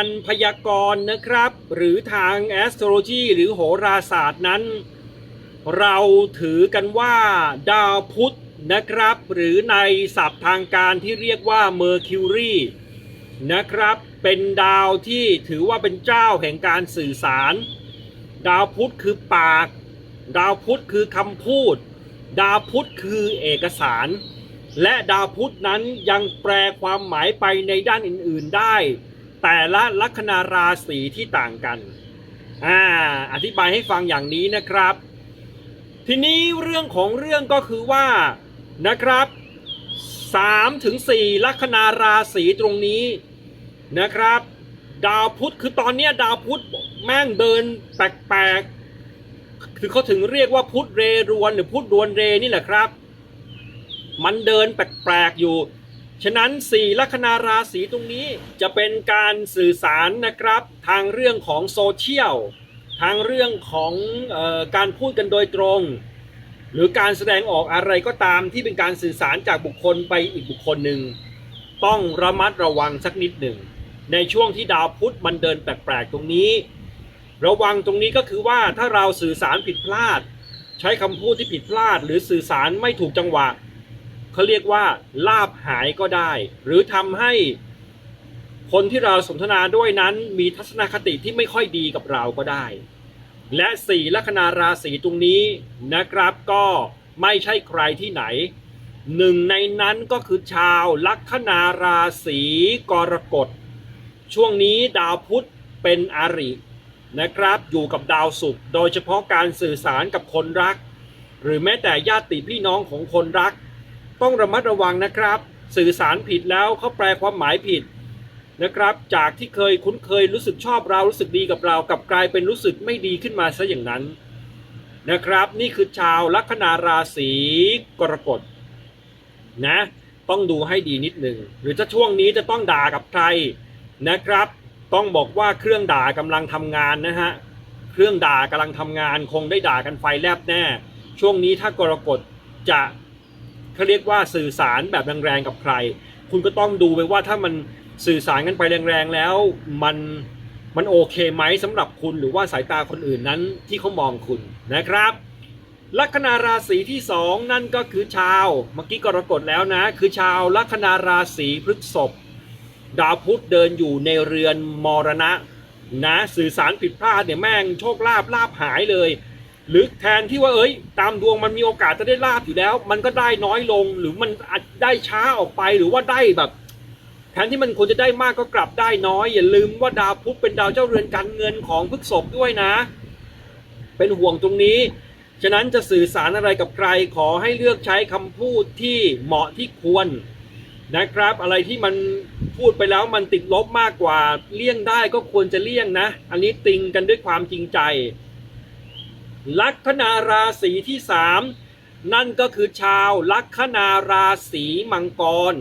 การพยากรณ์นะครับ หรือทาง astrology หรือโหราศาสตร์นั้น เราถือกันว่าดาวพุธนะครับ หรือในศัพท์ทางการที่เรียกว่า Mercury นะครับ เป็นดาวที่ถือว่าเป็นเจ้าแห่งการสื่อสาร ดาวพุธคือปาก ดาวพุธคือคำพูด ดาวพุธคือเอกสาร และดาวพุธนั้นยังแปลความหมายไปในด้านอื่น ๆได้ แต่ละลัคนาราศีที่ต่างกันอ่าอธิบายให้ฟังอย่างนี้นะครับ ทีนี้เรื่องของเรื่องก็คือว่านะครับ3ถึง4ลัคนาราศีตรงนี้นะครับ ดาวพุธคือตอนนี้ดาวพุธแม่งเดินแปลกๆคือเขาถึงเรียกว่าพุธเรรวนหรือพุธรวนเรนี่แหละครับ มันเดินแปลกๆอยู่ ฉะนั้น 4 ลัคนาราศีตรงนี้จะเป็นการสื่อสารนะครับ ทางเรื่องของโซเชียลทางเรื่องของออการพูดกันโดยตรง หรือการแสดงออกอะไรก็ตามที่เป็นการสื่อสารจากบุคคลไปอีกบุคคลหนึ่งต้องระมัดระวังสักนิดหนึ่ง ในช่วงที่ดาวพุธมันเดินแปลกๆตรงนี้ ระวังตรงนี้ก็คือว่าถ้าเราสื่อสารผิดพลาด ใช้คำพูดที่ผิดพลาด หรือสื่อสารไม่ถูกจังหวะ เขาเรียกว่าลาบหายก็ได้ หรือทำให้คนที่เราสนทนาด้วยนั้นมีทัศนคติที่ไม่ค่อยดีกับเราก็ได้ และสี่ลัคนาราศีตรงนี้นะครับก็ไม่ใช่ใครที่ไหน หนึ่งในนั้นก็คือชาวลัคนาราศีกรกฎ ช่วงนี้ดาวพุธเป็นอารินะครับอยู่กับดาวศุกร์โดยเฉพาะการสื่อสารกับคนรัก หรือแม้แต่ญาติพี่น้องของคนรัก ต้องระมัดระวังนะครับ สื่อสารผิดแล้วเขาแปลความหมายผิดนะครับ จากที่เคยคุ้นเคยรู้สึกชอบเรารู้สึกดีกับเรากลับกลายเป็นรู้สึกไม่ดีขึ้นมาซะอย่างนั้นนะครับ นี่คือชาวลัคนาราศีกรกฎนะต้องดูให้ดีนิดหนึ่งหรือถ้าช่วงนี้จะต้องด่ากับใครนะครับ ต้องบอกว่าเครื่องด่ากำลังทำงานนะฮะเครื่องด่ากำลังทำงานคงได้ด่ากันไฟแลบแน่ ช่วงนี้ถ้ากรกฎจะ เขาเรียกว่าสื่อสารแบบแรงๆกับใคร คุณก็ต้องดูไปว่าถ้ามันสื่อสารกันไปแรงๆแล้วมันมันโอเคไหมสำหรับคุณหรือว่าสายตาคนอื่นนั้นที่เขามองคุณนะครับ ลัคนาราศีที่สองนั่นก็คือชาวเมื่อกี้กรกฎแล้วนะ คือชาวลัคนาราศีพฤษภดาวพุธเดินอยู่ในเรือนมรณะนะสื่อสารผิดพลาดเนี่ยแม่งโชคลาภลาภหายเลย หรือแทนที่ว่าเอ้ย ตามดวงมันมีโอกาสจะได้ลาบอยู่แล้ว มันก็ได้น้อยลงหรือมันอาจได้ช้าออกไปหรือว่าได้แบบ แทนที่มันควรจะได้มากก็กลับได้น้อย อย่าลืมว่าดาวพุธเป็นดาวเจ้าเรือนการเงินของพฤกษภด้วยนะ เป็นห่วงตรงนี้ ฉะนั้นจะสื่อสารอะไรกับใครขอให้เลือกใช้คำพูดที่เหมาะที่ควรนะครับ อะไรที่มันพูดไปแล้วมันติดลบมากกว่าเลี่ยงได้ก็ควรจะเลี่ยงนะ อันนี้ติงกันด้วยความจริงใจ ลัคนาราศีที่สามนั่นก็คือชาวลัคนาราศีมังกร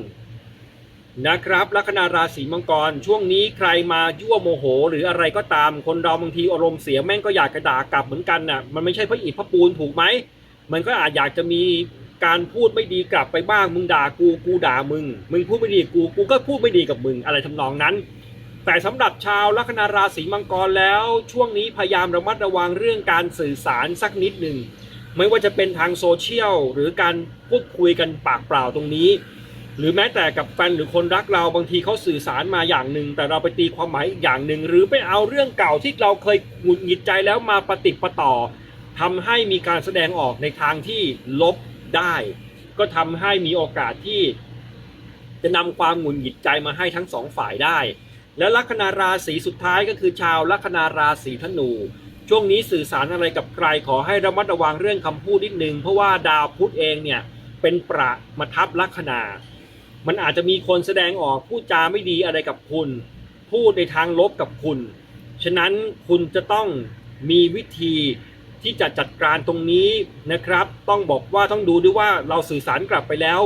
นะครับลัคนาราศีมังกร ช่วงนี้ใครมายั่วโมโห หรืออะไรก็ตามคนเราบางทีอารมณ์เสียแม่งก็อยากกระด่ากลับเหมือนกันน่ะมันไม่ใช่พระอิฐพระปูนถูกไหมมันก็อาจอยากจะมีการพูดไม่ดีกลับไปบ้างมึงด่ากูกูด่ามึง มึงพูดไม่ดีกูกูก็พูดไม่ดีกับมึงอะไรทำนองนั้น แต่สำหรับชาวลัคนาราศีมังกรแล้วช่วงนี้พยายามระมัดระวังเรื่องการสื่อสารสักนิดหนึ่ง ไม่ว่าจะเป็นทางโซเชียลหรือการพูดคุยกันปากเปล่าตรงนี้ หรือแม้แต่กับแฟนหรือคนรักเราบางทีเขาสื่อสารมาอย่างหนึ่ง แต่เราไปตีความหมายอีกอย่างหนึ่ง หรือไปเอาเรื่องเก่าที่เราเคยหงุดหงิดใจแล้วมาปฏิประต่อทำให้มีการแสดงออกในทางที่ลบได้ ก็ทำให้มีโอกาสที่ จะนำความหงุดหงิดใจมาให้ทั้งสองฝ่ายได้ และลัคนาราศีสุดท้ายก็คือชาวลัคนาราศีธนู ช่วงนี้สื่อสารอะไรกับใครขอให้ระมัดระวังเรื่องคำพูดนิดนึง เพราะว่าดาวพุธเองเนี่ยเป็นประมาทับลัคนา มันอาจจะมีคนแสดงออกพูดจาไม่ดีอะไรกับคุณ พูดในทางลบกับคุณ ฉะนั้นคุณจะต้องมีวิธีที่จะจัดการตรงนี้นะครับ ต้องบอกว่าต้องดูด้วยว่าเราสื่อสารกลับไปแล้ว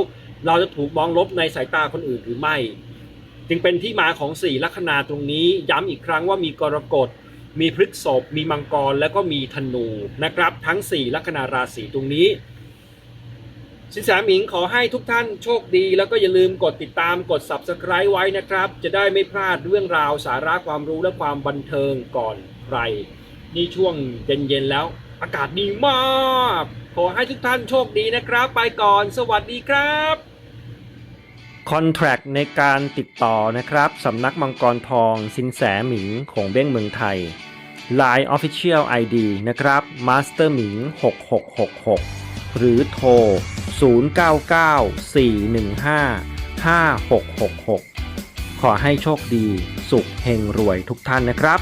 เราจะถูกมองลบในสายตาคนอื่นหรือไม่ จึงเป็นที่มาของสี่ลัคนาตรงนี้ย้ำอีกครั้งว่ามีกรกฎมีพฤษภมีมังกรแล้วก็มีธนูนะครับ ทั้ง 4 ลัคนาราศีตรงนี้สินแสหมิงขอให้ทุกท่านโชคดี แล้วก็อย่าลืมกดติดตามกด subscribe ไว้นะครับ จะได้ไม่พลาดเรื่องราวสาระความรู้และความบันเทิงก่อนใคร นี่ช่วงเย็นๆแล้ว อากาศดีมาก ขอให้ทุกท่านโชคดีนะครับ ไปก่อน สวัสดีครับ คอนแท c t ในการติดต่อนะครับสำนักมังกรทองสินแสหมิงของเบ้งเมืองไทย Line Official ID นะครับ Master หมิง 6666 หรือโทร 0994155666 ขอให้โชคดี สุขเฮงรวยทุกท่านนะครับ